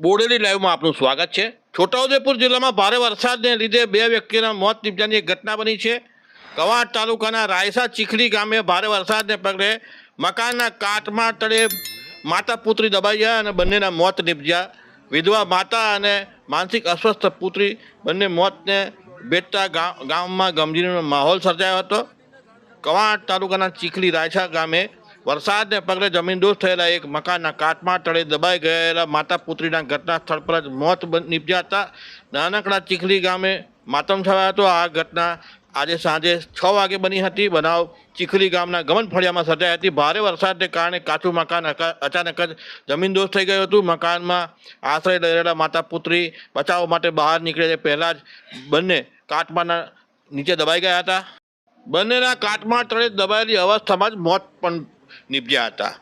બોડેલી લાઈવમાં આપનું સ્વાગત છે. છોટાઉદેપુર જિલ્લામાં ભારે વરસાદને લીધે બે વ્યક્તિના મોત નિપજાની એક ઘટના બની છે. કવાંટ તાલુકાના રાયસા ચીખડી ગામે ભારે વરસાદને પગલે મકાનના કાટમાં તળે માતા પુત્રી દબાઈ ગયા અને બંનેના મોત નિપજ્યા. વિધવા માતા અને માનસિક અસ્વસ્થ પુત્રી બંને મોતને ભેટતા ગામમાં ગમગીરીનો માહોલ સર્જાયો હતો. કવાંટ તાલુકાના ચીખલી રાયસા ગામે વરસાદને પગલે જમીનદોસ્ત થયેલા એક મકાનના કાટમાં તળે દબાઈ ગયેલા માતા પુત્રીના ઘટના સ્થળ પર જ મોત નીપજ્યા હતા નાનકડા ચીખલી ગામે માતમ થયા હતો. આ ઘટના આજે સાંજે છ વાગે બની હતી. બનાવ ચીખલી ગામના ગમન ફળિયામાં સર્જાઈ હતી. ભારે વરસાદને કારણે કાચું મકાન અચાનક જ જમીનદોસ્ત થઈ ગયું હતું. મકાનમાં આશ્રય લઈ રહેલા માતા પુત્રી બચાવ માટે બહાર નીકળે તે પહેલાં જ બંને કાટમાંના નીચે દબાઈ ગયા હતા. બંનેના કાટમાં તળે દબાયેલી અવસ્થામાં જ મોત પણ નીપજ્યા હતા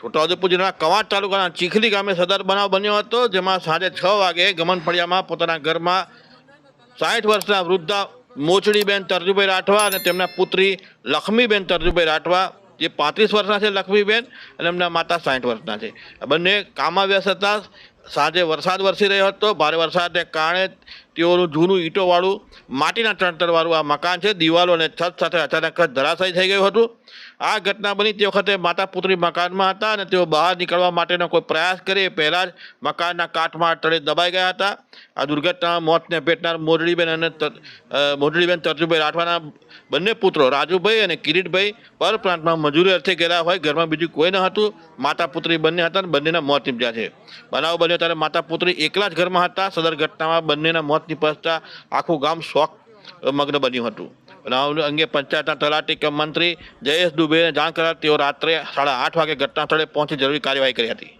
છોટાઉદેપુર જિલ્લાના કવાંટ તાલુકાના ચીખલી ગામે સદર બનાવ બન્યો હતો, જેમાં સાંજે છ વાગે ગમન ફળિયામાં પોતાના ઘરમાં સાઠ વર્ષના વૃદ્ધા મોચડીબેન તરજુભાઈ રાઠવા અને તેમના પુત્રી લક્ષ્મીબેન તરજુભાઈ રાઠવા, જે પાંત્રીસ વર્ષના છે લક્ષ્મીબેન અને એમના માતા સાઠ વર્ષના છે. બંને કામમાં વ્યસ્ત હતા. સાંજે વરસાદ વરસી રહ્યો હતો. ભારે વરસાદને કારણે તેઓનું જૂનું ઈંટોવાળું, માટીના ચણતરવાળું આ મકાન છે. દિવાલો અને છત સાથે અચાનક જ ધરાશાયી થઈ ગયું હતું. આ ઘટના બની તે વખતે માતા પુત્રી મકાનમાં હતા અને તેઓ બહાર નીકળવા માટેનો કોઈ પ્રયાસ કરે પહેલાં જ મકાનના કાટમાં તળે દબાઈ ગયા હતા. આ દુર્ઘટનામાં મોતને ભેટનાર મોરડીબેન અને મોરડીબેન તરજુભાઈ રાઠવાના બંને પુત્રો રાજુભાઈ અને કિરીટભાઈ પર પ્રાંતમાં મજૂરી અર્થે ગયેલા હોય. ઘરમાં બીજું કોઈ ન હતું. માતા પુત્રી બંને હતા અને બંનેના મોત નીપજ્યા છે. બનાવ બન્યો ત્યારે માતા પુત્રી એકલા જ ઘરમાં હતા. સદર ઘટનામાં બંનેના મોત નીપજતા આખું ગામ શોક મગ્ન બન્યું હતું. બનાવ અંગે પંચાયતના તલાટી કે મંત્રી જયેશ દુબેને જાણ કરાતા તેઓ રાત્રે સાડા આઠ વાગે ઘટના સ્થળે પહોંચી જરૂરી કાર્યવાહી કરી હતી.